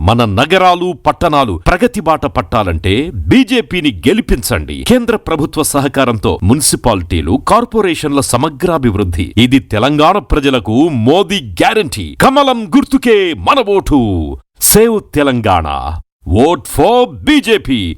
మన నగరాలు పట్టణాలు ప్రగతి బాట పట్టాలంటే బీజేపీని గెలిపించండి. కేంద్ర ప్రభుత్వ సహకారంతో మున్సిపాలిటీలు కార్పొరేషన్ల సమగ్రాభివృద్ధి. ఇది తెలంగాణ ప్రజలకు మోదీ గ్యారంటీ. కమలం గుర్తుకే మన vote. Save Telangana. Vote for BJP.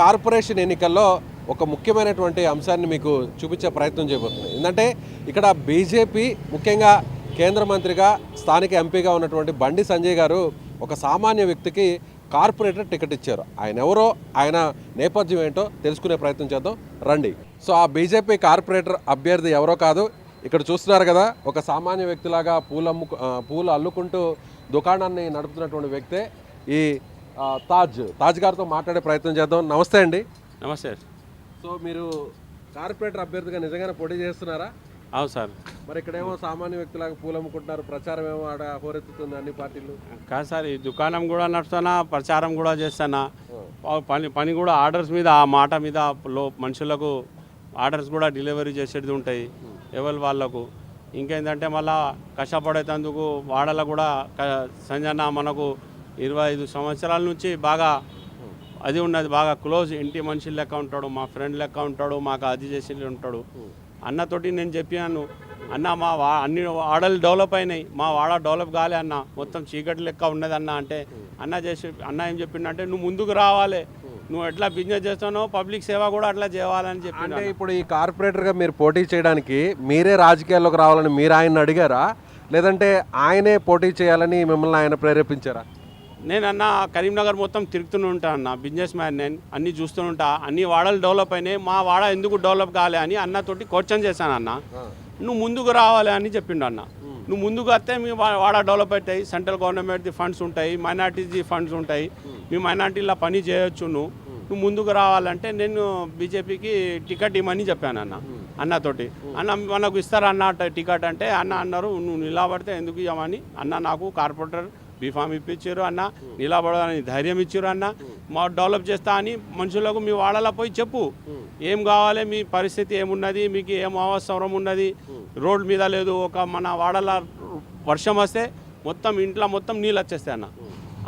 Corporation ఎన్నికల్లో ఒక ముఖ్యమైనటువంటి అంశాన్ని మీకు చూపించే ప్రయత్నం చేయబోతుంది ఎందుకంటే ఇక్కడ బీజేపీ ముఖ్యంగా కేంద్ర మంత్రిగా స్థానిక ఎంపీగా ఉన్నటువంటి బండి సంజయ్ గారు ఒక సామాన్య వ్యక్తికి కార్పొరేటర్ టికెట్ ఇచ్చారు. ఆయన ఎవరో ఆయన నేపథ్యం ఏంటో తెలుసుకునే ప్రయత్నం చేద్దాం. రండి. సో ఆ బీజేపీ కార్పొరేటర్ అభ్యర్థి ఎవరో కాదు ఇక్కడ చూస్తున్నారు కదా ఒక సామాన్య వ్యక్తిలాగా పూలు అమ్ము పూలు అల్లుకుంటూ దుకాణాన్ని నడుపుతున్నటువంటి వ్యక్తే ఈ తాజ్ తాజ్ గారితో మాట్లాడే ప్రయత్నం చేద్దాం. నమస్తే అండి. నమస్తే. సో మీరు కార్పొరేటర్ అభ్యర్థిగా నిజంగానే పోటీ చేస్తున్నారా? అవును సార్. మరి ఇక్కడేమో సామాన్య వ్యక్తులాగా పూలు అమ్ముకుంటున్నారు ప్రచారం ఏమో ఆడ హోరెత్తుతుంది అన్ని పార్టీలు. కాదు సార్ ఈ దుకాణం కూడా నడుస్తున్నా ప్రచారం కూడా చేస్తానా పని పని కూడా ఆర్డర్స్ మీద ఆ మాట మీద లో మనుషులకు ఆర్డర్స్ కూడా డెలివరీ చేసేది ఉంటాయి ఎవరి వాళ్ళకు. ఇంకేంటంటే మళ్ళా కష్టపడేటందుకు వాడల కూడా సంజన మనకు ఇరవై ఐదు సంవత్సరాల నుంచి బాగా అది ఉన్నది బాగా క్లోజ్ ఇంటి మనిషి లెక్క ఉంటాడు మా ఫ్రెండ్ లెక్క ఉంటాడు మాకు అది చేసి ఉంటాడు. అన్నతోటి నేను చెప్పాను అన్న మా వా అన్ని వాడలు డెవలప్ అయినాయి మా వాడ డెవలప్ కాలే అన్న మొత్తం చీకటి లెక్క ఉన్నది అన్న అంటే అన్న చేసి అన్న ఏం చెప్పిండంటే నువ్వు ముందుకు రావాలి నువ్వు ఎట్లా బిజినెస్ చేస్తానో పబ్లిక్ సేవ కూడా అట్లా చేయాలని చెప్పి అంటే ఇప్పుడు ఈ కార్పొరేటర్గా మీరు పోటీ చేయడానికి మీరే రాజకీయాల్లోకి రావాలని మీరు ఆయన అడిగారా? లేదంటే ఆయనే పోటీ చేయాలని మిమ్మల్ని ఆయన ప్రేరేపించారా? నేను అన్న కరీంనగర్ మొత్తం తిరుగుతూనే ఉంటా అన్న. బిజినెస్ మ్యాన్ నేను అన్నీ చూస్తూ ఉంటా. అన్ని వాడలు డెవలప్ అయినాయి. మా వాడ ఎందుకు డెవలప్ కాలే అని అన్నతోటి క్వశ్చన్ చేశాను అన్న. నువ్వు ముందుకు రావాలి అని చెప్పిండు అన్న. నువ్వు ముందుకు వస్తే మీ వాడ డెవలప్ అవుతాయి. సెంట్రల్ గవర్నమెంట్ది ఫండ్స్ ఉంటాయి. మైనార్టీస్ది ఫండ్స్ ఉంటాయి. మీ మైనార్టీలో పని చేయొచ్చు నువ్వు. నువ్వు ముందుకు రావాలంటే నేను బీజేపీకి టికెట్ ఇవ్వమని చెప్పాను అన్న. అన్నతోటి. అన్న మనకు ఇస్తారా అన్న ట- టికెట్ అంటే అన్న అన్నారు నువ్వు నిలబడితే ఎందుకు ఇవ్వమని? అన్న నాకు కార్పొరేటర్ బీఫామ్ ఇప్పించారు అన్న నిలబడాలని ధైర్యం ఇచ్చారు అన్న. మా డెవలప్ చేస్తా అని మనుషులకు మీ వాడలా పోయి చెప్పు. ఏం కావాలి మీ పరిస్థితి ఏమున్నది మీకు ఏం అవసరం ఉన్నది? రోడ్ మీద లేదు ఒక మన వాడల వర్షం వస్తే మొత్తం ఇంట్లో మొత్తం నీళ్ళు వచ్చేస్తాయి అన్న.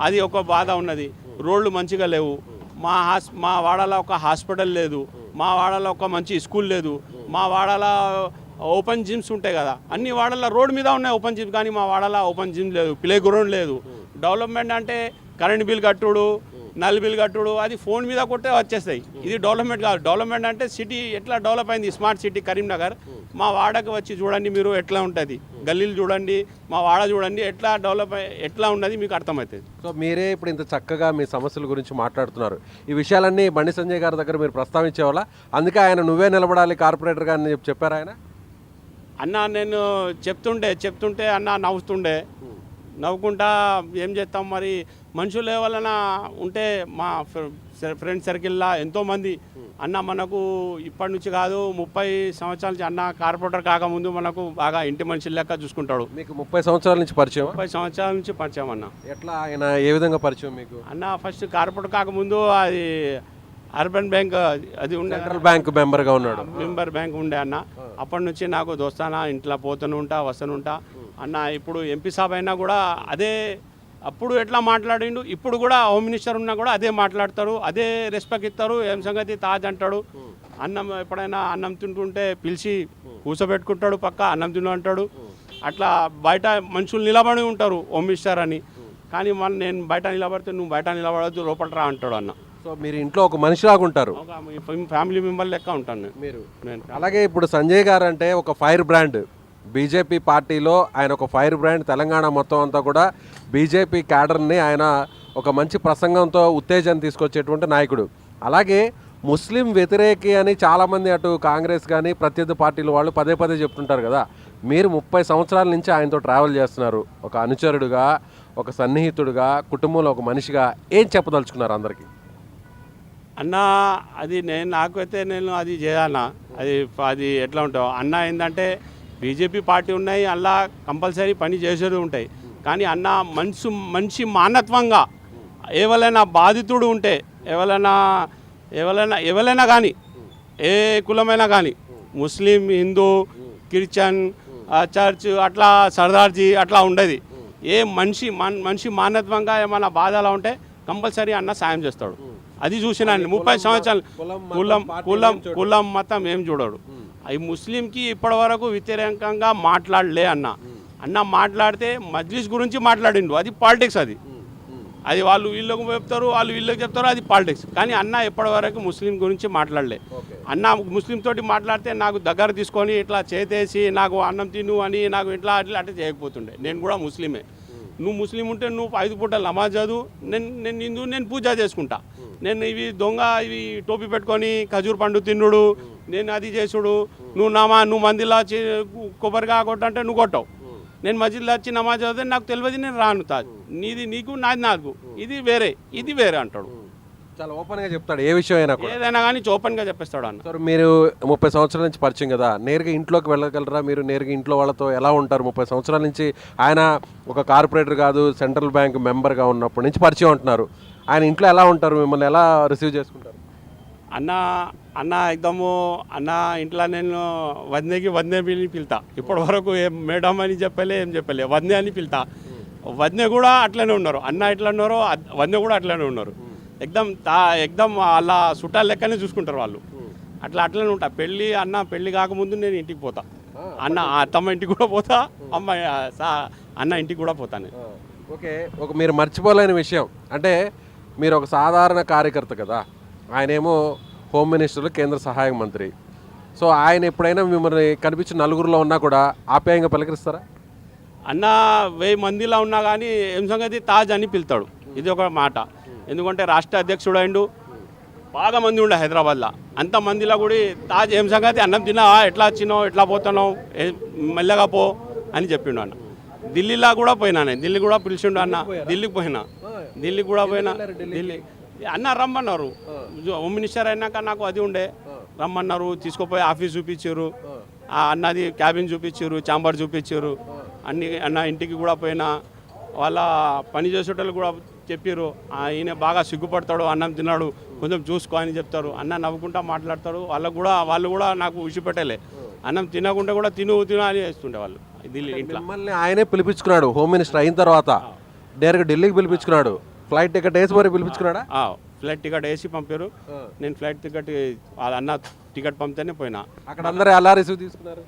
అది ఒక బాధ ఉన్నది. రోడ్లు మంచిగా లేవు. మా హాస్ మా వాడలో ఒక హాస్పిటల్ లేదు. మా వాడలో ఒక మంచి స్కూల్ లేదు. మా వాడలో ఓపెన్ జిమ్స్ ఉంటాయి కదా. అన్ని వాడల రోడ్ మీద ఉన్నాయి ఓపెన్ జిమ్ కానీ మా వాడలో ఓపెన్ జిమ్ లేదు. ప్లే గ్రౌండ్ లేదు. డెవలప్మెంట్ అంటే కరెంట్ బిల్ కట్టుడు నల్ బిల్ కట్టుడు అది ఫోన్ మీద కొట్టే వచ్చేస్తాయి. ఇది డెవలప్మెంట్ కాదు. డెవలప్మెంట్ అంటే సిటీ ఎట్లా డెవలప్ అయింది? Smart city Karimnagar. మా వాడకు వచ్చి చూడండి మీరు ఎట్లా ఉంటుంది. గల్లీలు చూడండి మా వాడ చూడండి ఎట్లా డెవలప్ అయ్యి- ఎట్లా ఉన్నది మీకు అర్థమవుతుంది. సో మీరే ఇప్పుడు ఇంత చక్కగా మీ సమస్యల గురించి మాట్లాడుతున్నారు. ఈ విషయాలన్నీ బండి సంజయ్ గారి దగ్గర మీరు ప్రస్తావించేవాళ్ళ. అందుకే ఆయన నువ్వే నిలబడాలి కార్పొరేటర్ గారిని చెప్పి ఆయన. అన్న నేను చెప్తుండే చెప్తుంటే అన్న నవ్వుతుండే. నవ్వుకుంటా ఏం చేస్తాం మరి? మనుషులు ఎవరైనా ఉంటే మా ఫ్రెండ్ సర్కిల్లో ఎంతోమంది అన్న మనకు ఇప్పటి నుంచి కాదు ముప్పై సంవత్సరాల నుంచి అన్న కార్పొరేటర్ కాకముందు మనకు బాగా ఇంటి మనుషుల లెక్క చూసుకుంటాడు. మీకు ముప్పై సంవత్సరాల నుంచి పరిచయం ముప్పై సంవత్సరాల నుంచి పరిచయం అన్న. ఎట్లా ఆయన ఏ విధంగా పరిచయం మీకు? అన్న ఫస్ట్ కార్పొరేటర్ కాకముందు అది అర్బన్ బ్యాంక్ అది ఉండే సెంట్రల్ బ్యాంక్ మెంబర్గా ఉన్నాడు. మెంబర్ బ్యాంక్ ఉండే అన్న. అప్పటి నుంచి నాకు దోస్తానా ఇంట్లో పోతూనే ఉంటా వస్తూనే ఉంటా. అన్న ఇప్పుడు ఎంపీ సాబ్ అయినా కూడా అదే అప్పుడు ఎట్లా మాట్లాడిండు ఇప్పుడు కూడా హోమ్ మినిస్టర్ ఉన్నా కూడా అదే మాట్లాడతారు అదే రెస్పెక్ట్ ఇస్తారు ఏం సంగతి తాజ్ అంటాడు. అన్నం ఎప్పుడైనా అన్నం తింటుంటే పిలిచి కూర్చోబెట్టుకుంటాడు పక్క అన్నం తిను అంటాడు. అట్లా బయట మనుషులు నిలబడి ఉంటారు హోమ్ మినిస్టర్ అని. కానీ మన నేను బయట నిలబడితే నువ్వు బయట నిలబడద్దు లోపల రా అంటాడు అన్న. సో మీరు ఇంట్లో ఒక మనిషిలాగా ఉంటారు. ఒక ఫ్యామిలీ మెంబర్ లెక్క ఉంటాను నేను. మీరు నేను అలాగే ఇప్పుడు సంజయ్ గారు అంటే ఒక ఫైర్ బ్రాండ్. బీజేపీ పార్టీలో ఆయన ఒక ఫైర్ బ్రాండ్ తెలంగాణ మొత్తం అంతా కూడా బీజేపీ క్యాడర్ని ఆయన ఒక మంచి ప్రసంగంతో ఉత్తేజం తీసుకొచ్చేటువంటి నాయకుడు. అలాగే ముస్లిం వ్యతిరేకి అని చాలామంది అటు కాంగ్రెస్ కానీ ప్రత్యర్థి పార్టీలు వాళ్ళు పదే పదే చెప్తుంటారు కదా. మీరు ముప్పై సంవత్సరాల నుంచి ఆయనతో ట్రావెల్ చేస్తున్నారు. ఒక అనుచరుడుగా ఒక సన్నిహితుడుగా కుటుంబంలో ఒక మనిషిగా ఏం చెప్పదలుచుకున్నారు అందరికీ? అన్న అది నేను నాకైతే నేను అది చేయాలన్నా అది అది ఎట్లా ఉంటావు? అన్న ఏంటంటే బీజేపీ పార్టీ ఉన్నాయి అలా కంపల్సరీ పని చేసేది ఉంటాయి. కానీ అన్న మనసు మనిషి మానత్వంగా ఎవరైనా బాధితుడు ఉంటే ఎవరైనా ఎవరైనా ఎవరైనా కానీ ఏ కులమైనా కానీ ముస్లిం హిందూ క్రిస్టియన్ చర్చ్ అట్లా సర్దార్జీ అట్లా ఉండేది. ఏ మనిషి మన్ మనిషి మానత్వంగా ఏమైనా బాధలా ఉంటే కంపల్సరీ అన్న సాయం చేస్తాడు. అది చూసిన ముప్పై సంవత్సరాలు కులం, కులం కులం మతం ఏం చూడడు. ఈ ముస్లింకి ఇప్పటి వరకు వ్యతిరేకంగా మాట్లాడలే అన్న. అన్న మాట్లాడితే మజ్లిస్ గురించి మాట్లాడిండు. అది పాలిటిక్స్ అది. అది వాళ్ళు వీళ్ళకు చెప్తారు వాళ్ళు వీళ్ళకి చెప్తారు అది పాలిటిక్స్. కానీ అన్న ఎప్పటి వరకు ముస్లిం గురించి మాట్లాడలే. అన్న ముస్లిం తోటి మాట్లాడితే నాకు దగ్గర తీసుకొని ఇట్లా చేతేసి నాకు అన్నం తిను అని నాకు ఇట్లా అట్లా అట్లా చేయకపోతుండే. నేను కూడా ముస్లిమే. నువ్వు ముస్లిం ఉంటే నువ్వు ఐదు పూటలు నమాజ్ చదువు. నేను నేను హిందూ నేను పూజ చేసుకుంటా. నేను ఇవి దొంగ ఇవి టోపీ పెట్టుకొని ఖజూర్ పండు తిన్నుడు. నేను అది చేసుడు. నువ్వు నమా నువ్వు మందిలో వచ్చి కొబ్బరిగా కొట్టంటే నువ్వు కొట్టవు. నేను మస్జిద్లో వచ్చి నమాజ్ చదివితే నాకు తెలియదు నేను రాను తాజ్ నీది నీకు నాది నాకు. ఇది వేరే ఇది వేరే అంటాడు. చాలా ఓపెన్గా చెప్తాడు ఏ విషయం అయినా కూడా. ఏదైనా కానీ ఓపెన్గా చెప్పేస్తాడు అన్న. సార్ మీరు ముప్పై సంవత్సరాల నుంచి పరిచయం కదా నేరుగా ఇంట్లోకి వెళ్ళగలరా? మీరు నేరుగా ఇంట్లో వాళ్ళతో ఎలా ఉంటారు? ముప్పై సంవత్సరాల నుంచి ఆయన ఒక కార్పొరేటర్ కాదు సెంట్రల్ బ్యాంక్ మెంబర్గా ఉన్నప్పటి నుంచి పరిచయం ఉంటున్నారు ఆయన ఇంట్లో ఎలా ఉంటారు? మిమ్మల్ని ఎలా రిసీవ్ చేసుకుంటారు? అన్న అన్న ఎగ్దము అన్న ఇంట్లో నేను వందేకి వందే పిలి పిలుతా. ఇప్పటి వరకు ఏం మేడం అని చెప్పలే ఏం చెప్పలే. వందే అని పిలుతా. వందే కూడా అట్లనే ఉన్నారు. అన్న ఎట్లా ఉన్నారో వందే కూడా అట్లనే ఉన్నారు. ఎగ్దమ్ తా ఎగ్దమ్ అలా చుట్టాల లెక్కనే చూసుకుంటారు వాళ్ళు. అట్లా అట్లనే ఉంటా. పెళ్ళి అన్న పెళ్ళి కాకముందు నేను ఇంటికి పోతా. అన్న అత్తమ్మ ఇంటికి కూడా పోతా. అమ్మ ఆ, సా- అన్న ఇంటికి కూడా పోతా నేను. ఓకే. ఒక మీరు మర్చిపోలేని విషయం. అంటే మీరు ఒక సాధారణ కార్యకర్త కదా. ఆయనేమో హోమ్ మినిస్టర్ కేంద్ర సహాయ మంత్రి. సో ఆయన ఎప్పుడైనా మిమ్మల్ని కనిపించిన నలుగురిలో ఉన్నా కూడా ఆప్యాయంగా పలకరిస్తారా? అన్న వెయ్యి మందిలో ఉన్నా కానీ ఏం సంగతి? తాజ్ అని పిలుతాడు. ఇది ఒక మాట. ఎందుకంటే రాష్ట్ర అధ్యక్షుడు అయిండు బాగా మంది ఉండే హైదరాబాద్లో. అంత మందిలో కూడా తాజ్ ఏం సంగతి? అన్నం తిన్నావా? ఎట్లా వచ్చినావు? ఎట్లా పోతున్నావు? మెల్లగా పో అని చెప్పిండు అన్న. ఢిల్లీలో కూడా పోయినా నేను. ఢిల్లీ కూడా పిలిచిండు అన్న. ఢిల్లీకి పోయినా. ఢిల్లీ కూడా పోయినా. ఢిల్లీ. అన్న రమ్మన్నారు. హోమ్ మినిస్టర్ అయినాక నాకు అది ఉండే. రమ్మన్నారు. తీసుకుపోయి ఆఫీస్ చూపించారు. ఆ. అన్నది క్యాబిన్ చూపించారు చాంబర్ చూపించారు. అన్ని అన్న ఇంటికి కూడా పోయినా. వాళ్ళ పని చేసేటోళ్ళు కూడా చెప్పారు ఈయన బాగా సిగ్గుపడతాడు. అన్నం తిన్నాడు. కొంచెం చూసుకో అని చెప్తారు. అన్న నవ్వుకుంటా మాట్లాడతారు వాళ్ళకు కూడా వాళ్ళు కూడా నాకు విడిచిపెట్టలే అన్నం తినకుండా కూడా తిను తిను అని వేస్తుండే వాళ్ళు. ఢిల్లీ ఇంట్లో. మిమ్మల్ని ఆయనే పిలిపించుకున్నాడు. హోమ్ మినిస్టర్ అయిన తర్వాత డైరెక్ట్ ఢిల్లీకి పిలిపించుకున్నాడు. ఫ్లైట్ టికెట్ వేసి మరి పిలిపించుకున్నాడా? ఆ, ఫ్లైట్ టికెట్ వేసి పంపారు. నేను ఫ్లైట్ టికెట్ వాళ్ళ అన్న టికెట్ పంపితేనే పోయినా. అక్కడ అందరూ ఎలా రిసీవ్ తీసుకున్నారు?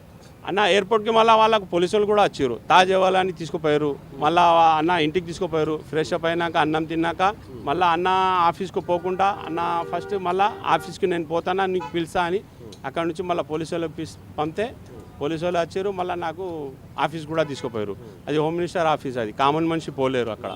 అన్న ఎయిర్పోర్ట్కి మళ్ళీ వాళ్ళకు పోలీసులు కూడా వచ్చారు. తాజ్ ఇవ్వాలని తీసుకుపోయారు. మళ్ళీ అన్న ఇంటికి తీసుకుపోయారు. ఫ్రెష్ అప్ అయినాక అన్నం తిన్నాక మళ్ళీ అన్న ఆఫీస్కి పోకుండా అన్న ఫస్ట్ మళ్ళీ ఆఫీస్కి నేను పోతానా నీకు పిలుస్తా అని అక్కడ నుంచి మళ్ళీ పోలీసు వాళ్ళు పంపితే పోలీసు వాళ్ళు వచ్చారు. మళ్ళీ నాకు ఆఫీస్ కూడా తీసుకుపోయారు. అది హోమ్ మినిస్టర్ ఆఫీస్ అది. కామన్ మనిషి పోలేరు అక్కడ.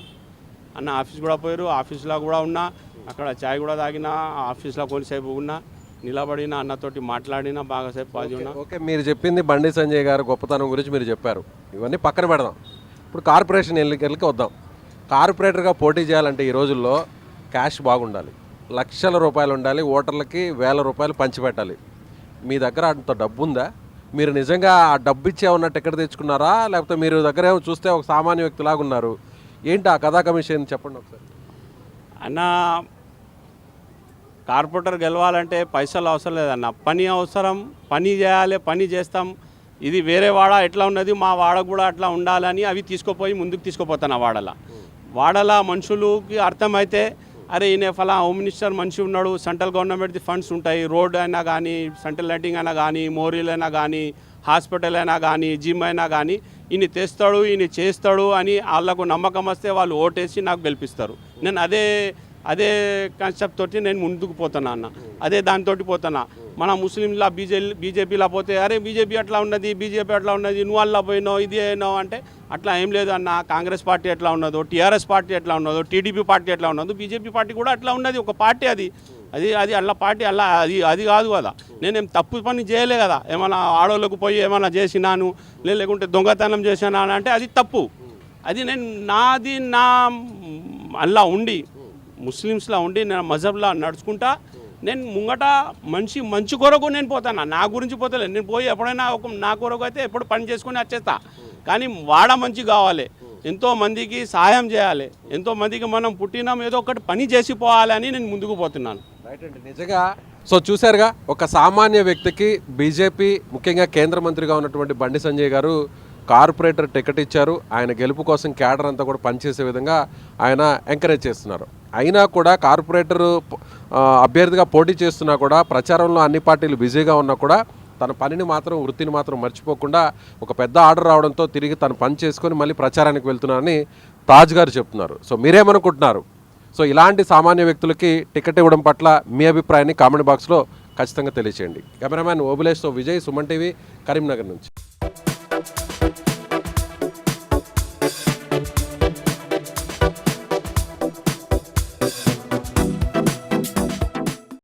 అన్న ఆఫీస్ కూడా పోయారు. ఆఫీస్లో కూడా ఉన్నా అక్కడ చాయ్ కూడా తాగినా ఆఫీస్లో కొంతసేపు ఉన్నా నిలబడిన అన్నతోటి మాట్లాడినా బాగాసేపు అది ఉన్నా ఓకే మీరు చెప్పింది బండి సంజయ్ గారు గొప్పతనం గురించి మీరు చెప్పారు. ఇవన్నీ పక్కన పెడదాం. ఇప్పుడు కార్పొరేషన్ ఎన్నికలకి వద్దాం. కార్పొరేటర్గా పోటీ చేయాలంటే ఈ రోజుల్లో క్యాష్ బాగుండాలి. లక్షల రూపాయలు ఉండాలి ఓటర్లకి వేల రూపాయలు పంచిపెట్టాలి. మీ దగ్గర అంత డబ్బు ఉందా మీరు నిజంగా ఆ డబ్బు ఇచ్చే ఉన్న టికెట్ తెచ్చుకున్నారా? లేకపోతే మీరు దగ్గర ఏమో చూస్తే ఒక సామాన్య వ్యక్తిలాగా ఉన్నారు ఏంటి ఆ కథా కమిషన్? చెప్పండి ఒకసారి. అన్న కార్పొరేటర్ గెలవాలంటే పైసలు అవసరం లేదన్న. పని అవసరం పని చేయాలి పని చేస్తాం. ఇది వేరే వాడ ఎట్లా ఉన్నది మా వాడ కూడా అట్లా ఉండాలని అవి తీసుకుపోయి ముందుకు తీసుకుపోతాను ఆ వాడల. వాడల మనుషులకి అర్థమైతే అరే ఈయన ఫలా హోమ్ మినిస్టర్ మనిషి ఉన్నాడు సెంట్రల్ గవర్నమెంట్ ఫండ్స్ ఉంటాయి. రోడ్ అయినా కానీ సెంట్రల్ లైటింగ్ అయినా కానీ మోరీలు అయినా కానీ హాస్పిటల్ అయినా కానీ జిమ్ అయినా కానీ ఈయన తెస్తాడు ఈయన చేస్తాడు అని వాళ్ళకు నమ్మకం వస్తే వాళ్ళు ఓటేసి నాకు గెలిపిస్తారు. నేను అదే అదే కాన్సెప్ట్ తోటి నేను ముందుకు పోతున్నా అన్న అదే దానితోటి పోతున్నా మన ముస్లింలా బీజే బీజేపీలా పోతే అరే బీజేపీ అట్లా ఉన్నది బీజేపీ అట్లా ఉన్నది నువ్వు అలా పోయినావు ఇది అయినావు అంటే అట్లా ఏం లేదు అన్న. కాంగ్రెస్ పార్టీ ఎట్లా ఉన్నదో టీఆర్ఎస్ పార్టీ ఎట్లా ఉన్నదో టీడీపీ పార్టీ ఎట్లా ఉన్నదో బీజేపీ పార్టీ కూడా అట్లా ఉన్నది. ఒక పార్టీ అది. అది అది అలా పార్టీ అలా అది అది కాదు కదా. నేనేం తప్పు పని చేయలే కదా. ఏమైనా ఆడోళ్ళకు పోయి ఏమైనా చేసినాను లేకుంటే దొంగతనం చేసినా అంటే అది తప్పు. అది నేను నాది నా అల్లా ఉండి ముస్లిమ్స్లా ఉండి నేను మజహబ్లా నడుచుకుంటా నేను ముంగట మంచి మంచి కొరకు నేను పోతాను? నా గురించి పోతలేదు. నేను పోయి ఎప్పుడైనా ఒక నా కొరకు అయితే ఎప్పుడు పని చేసుకుని వచ్చేస్తా. కానీ వాడ మంచి కావాలి. ఎంతో మందికి సహాయం చేయాలి. ఎంతో మందికి మనం పుట్టినాం ఏదో ఒకటి పని చేసి పోవాలని నేను ముందుకు పోతున్నాను. రైట్ అండి. నిజంగా సో చూశారుగా ఒక సామాన్య వ్యక్తికి బీజేపీ ముఖ్యంగా కేంద్ర మంత్రిగా ఉన్నటువంటి బండి సంజయ్ గారు కార్పొరేటర్ టికెట్ ఇచ్చారు. ఆయన గెలుపు కోసం క్యాడర్ అంతా కూడా పనిచేసే విధంగా ఆయన ఎంకరేజ్ చేస్తున్నారు. అయినా కూడా కార్పొరేటర్ అభ్యర్థిగా పోటీ చేస్తున్నా కూడా ప్రచారంలో అన్ని పార్టీలు బిజీగా ఉన్నా కూడా తన పనిని మాత్రం వృత్తిని మాత్రం మర్చిపోకుండా ఒక పెద్ద ఆర్డర్ రావడంతో తిరిగి తను పని చేసుకొని మళ్ళీ ప్రచారానికి వెళ్తున్నారని తాజ్ గారు చెప్తున్నారు. సో మీరేమనుకుంటున్నారు? సో ఇలాంటి సామాన్య వ్యక్తులకి టికెట్ ఇవ్వడం పట్ల మీ అభిప్రాయాన్ని కామెంట్ బాక్స్లో ఖచ్చితంగా తెలియచేయండి. కెమెరామ్యాన్ ఓబులేష్తో విజయ్ సుమన్ టీవీ కరీంనగర్ నుంచి.